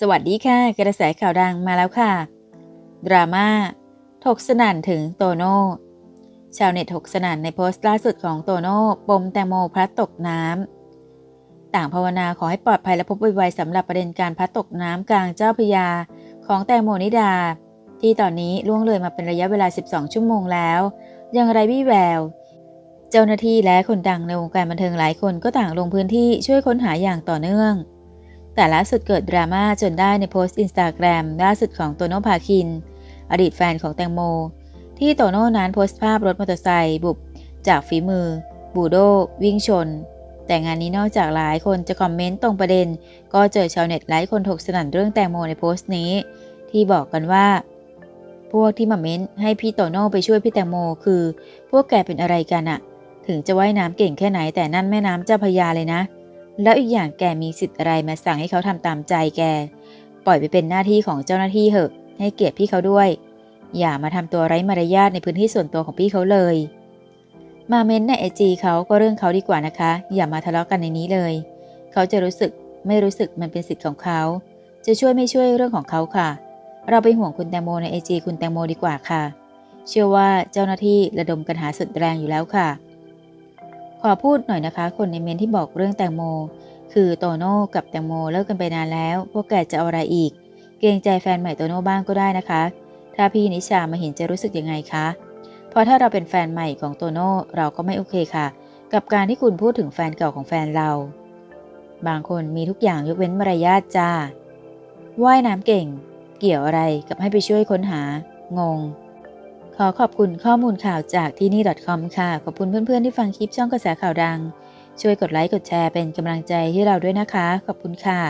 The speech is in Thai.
สวัสดีค่ะ กระแสข่าวดังมาแล้วค่ะ ดราม่าถกสนั่นถึงโตโน่ชาวเน็ตถกสนั่นในโพสต์ล่าสุดของโตโน่ปมแตงโมพลัดตกน้ำต่างภาวนาขอให้ปลอดภัยและพบไวๆสำหรับประเด็นการพลัดตกน้ำกลางเจ้าพยาของแตงโมนิดา ที่ตอนนี้ล่วงเลยมาเป็นระยะเวลา 12 ชั่วโมงแล้ว ยังไร้วี่แวว เจ้าหน้าที่และคนดังในวงการบันเทิงหลายคนก็ต่างลงพื้นที่ช่วยค้นหาอย่างต่อเนื่อง แต่ล่าสุดเกิดดราม่าจนได้ในโพสต์อินสตาแกรมล่าสุดของโตโน่พาคิน อดีตแฟนของแตงโม ที่โตโน่นั้นโพสต์ภาพรถมอเตอร์ไซค์บุบ จากฝีมือ บูโด วิ่งชน แต่งานนี้นอกจากหลายคนจะคอมเมนต์ตรงประเด็น ก็เจอชาวเน็ตหลายคนถกสนั่นเรื่องแตงโมในโพสต์นี้ ที่บอกกันว่า พวกที่มาเม้นให้พี่โตโน่ไปช่วยพี่แตงโม คือ พวกแกเป็นอะไรกันอะถึงจะว่ายน้ำเก่งแค่ไหนแต่นั่นแม่น้ำเจ้าพยาเลยนะ แล้วอีกอย่างแกมีสิทธิ์อะไรมาสั่งให้เขาทำตามใจแก ปล่อยไปเป็นหน้าที่ของเจ้าหน้าที่เหอะ ให้เกียรติพี่เขาด้วย อย่ามาทำตัวไร้มารยาทในพื้นที่ส่วนตัวของพี่เขาเลย มาเม้นในไอจีเขาก็เรื่องเขาดีกว่านะคะ อย่ามาทะเลาะกันในนี้เลย เขาจะรู้สึกไม่รู้สึกมันเป็นสิทธิ์ของเขา จะช่วยไม่ช่วยเรื่องของเขาค่ะ เราไปห่วงคุณแตงโมในไอจีคุณแตงโมดีกว่าค่ะ เชื่อว่าเจ้าหน้าที่ระดมกันหาสุดแรงอยู่แล้วค่ะ ขอพูดหน่อยนะคะ คนในเมนที่บอกเรื่องแตงโม คือโตโน่กับแตงโมเลิกกันไปนานแล้ว พวกแกจะเอาอะไรอีก เกรงใจแฟนใหม่โตโน่บ้างก็ได้นะคะ ถ้าพี่นิชามาเห็นจะรู้สึกยังไงคะ เพราะถ้าเราเป็นแฟนใหม่ของโตโน่เราก็ไม่โอเคค่ะ กับการที่คุณพูดถึงแฟนเก่าของแฟนเรา บางคนมีทุกอย่างยกเว้นมารยาทจ้าว่ายน้ำเก่ง เกี่ยวอะไรกับให้ไปช่วยค้นหางง ขอขอบคุณข้อมูลข่าวจากที่นี่ .com ค่ะ ขอบคุณเพื่อนๆที่ฟังคลิปช่องกระแสข่าวดัง ช่วยกดไลค์กดแชร์เป็นกำลังใจให้เราด้วยนะคะ ขอบคุณค่ะ